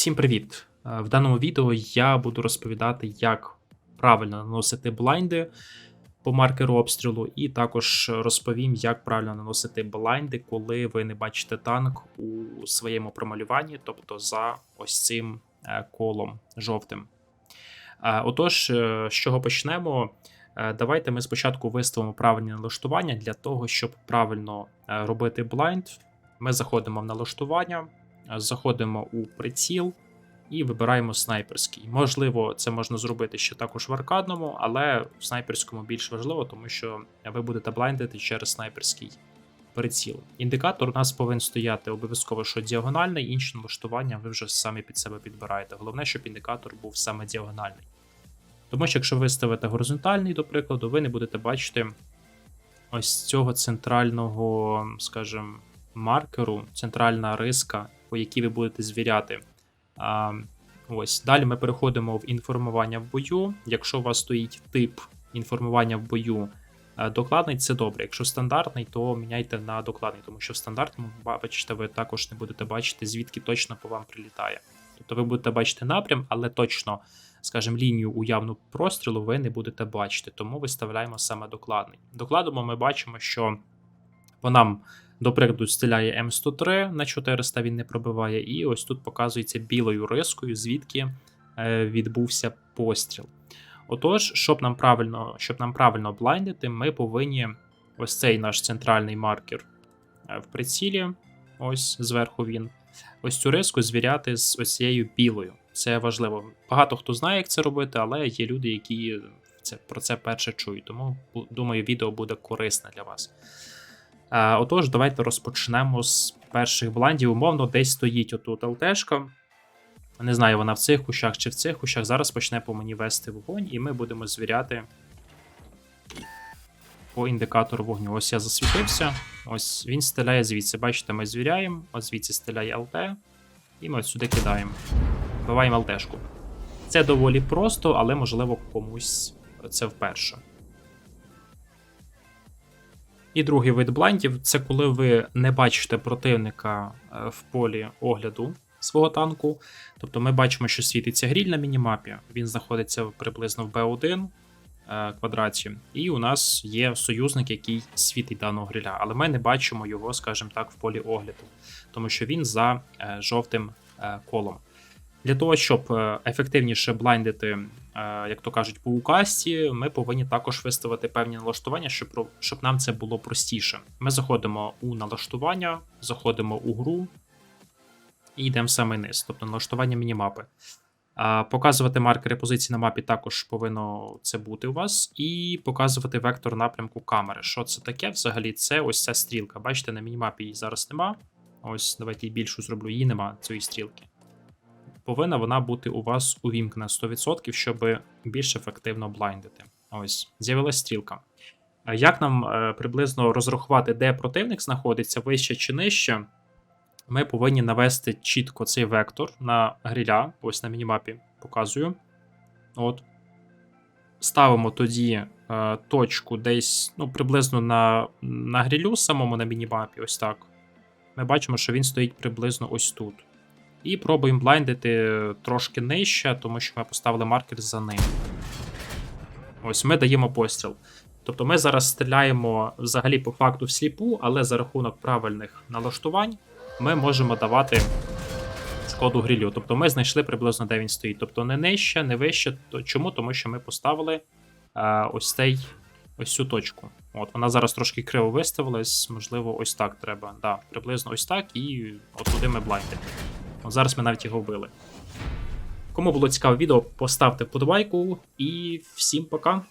Всім привіт! Е, В даному відео я буду розповідати, як правильно наносити блайнди по маркеру обстрілу, і також розповім, як правильно наносити блайнди, коли ви не бачите танк у своєму промалюванні, тобто за ось цим е, колом жовтим. Е, Отож, з чого почнемо? Давайте ми спочатку виставимо правильні налаштування для того, щоб правильно робити блайнд. Ми заходимо в налаштування, заходимо у приціл і вибираємо снайперський. Можливо, це можна зробити ще також в аркадному, але в снайперському більш важливо, тому що ви будете блайндити через снайперський приціл. Індикатор у нас повинен стояти обов'язково, що діагональний, інші налаштування ви вже самі під себе підбираєте. Головне, щоб індикатор був саме діагональний. Тому що якщо ви ставите горизонтальний, до прикладу, ви не будете бачити ось цього центрального, скажімо, маркеру, центральна риска, по якій ви будете звіряти. А, ось далі ми переходимо в інформування в бою. Якщо у вас стоїть тип інформування в бою е, докладний, це добре. Якщо стандартний, то міняйте на докладний, тому що в стандартному, бачите, ви також не будете бачити, звідки точно по вам прилітає. Тобто ви будете бачити напрям, але точно, скажімо, лінію уявну прострілу ви не будете бачити, тому виставляємо саме докладний. Докладемо ми бачимо, що по нам до прикладу, стріляє М103 на 400 він не пробиває, і ось тут показується білою рискою, звідки е, відбувся постріл. Отож, щоб нам правильно щоб нам правильно блайндити, ми повинні ось цей наш центральний маркер е, в прицілі, ось зверху він, ось цю риску звіряти з ось білою. Це важливо. Багато хто знає, як це робити, але є люди, які це, про це перше чують. Тому думаю, відео буде корисне для вас. Е, Отож, давайте розпочнемо з перших бландів. Умовно, десь стоїть отут ЛТшка. Не знаю, вона в цих кущах чи в цих кущах. Зараз почне по мені вести вогонь, і ми будемо звіряти по індикатору вогню. Ось я засвітився. Ось він стріляє звідси. Бачите, ми звіряємо, ось звідси стріляє ЛТ, і ми ось сюди кидаємо. Вбиваємо ЛТшку. Це доволі просто, але можливо комусь це вперше. І другий вид блайндів це коли ви не бачите противника е, в полі огляду свого танку. Тобто ми бачимо, що світиться гріль на мінімапі, він знаходиться приблизно в B1 е, квадраті, і у нас є союзник, який світить даного гриля, але ми не бачимо його, скажімо так, в полі огляду, тому що він за е, жовтим колом. Для того, щоб ефективніше блайндити, як то кажуть, по указці, ми повинні також виставити певні налаштування, щоб щоб нам це було простіше. Ми заходимо у налаштування, заходимо у гру і йдемо саме низ, тобто налаштування мінімапи. Показувати маркери позиції на мапі також повинно це бути у вас, і показувати вектор напрямку камери. Що це таке? Взагалі, це ось ця стрілка. Бачите, на мінімапі її зараз нема. Ось, давайте її більшу зроблю, її нема, цієї стрілки повинна вона бути у вас увімкнена 100%, щоб більш ефективно блайндити. Ось, з'явилася стрілка. Як нам е, приблизно розрахувати, де противник знаходиться, вище чи нижче, ми повинні навести чітко цей вектор на гріля, ось на мінімапі показую. От. Ставимо тоді е, точку десь ну, приблизно на на грілю, самому на мінімапі, ось так. Ми бачимо, що він стоїть приблизно ось тут. І пробуємо блайндити трошки нижче, тому що ми поставили маркер за ним. Ось ми даємо постріл. Тобто ми зараз стріляємо взагалі по факту в сліпу, але за рахунок правильних налаштувань ми можемо давати шкоду грілю. Тобто ми знайшли приблизно, де він стоїть. Тобто не нижче, не вище. Чому? Тому що ми поставили а, ось цей ось цю точку. От Вона зараз трошки криво виставилась, можливо, ось так треба. Да, Приблизно ось так, і от туди ми блайндимо. От зараз ми навіть його вбили. Кому було цікаве відео, поставте вподобайку і всім пока.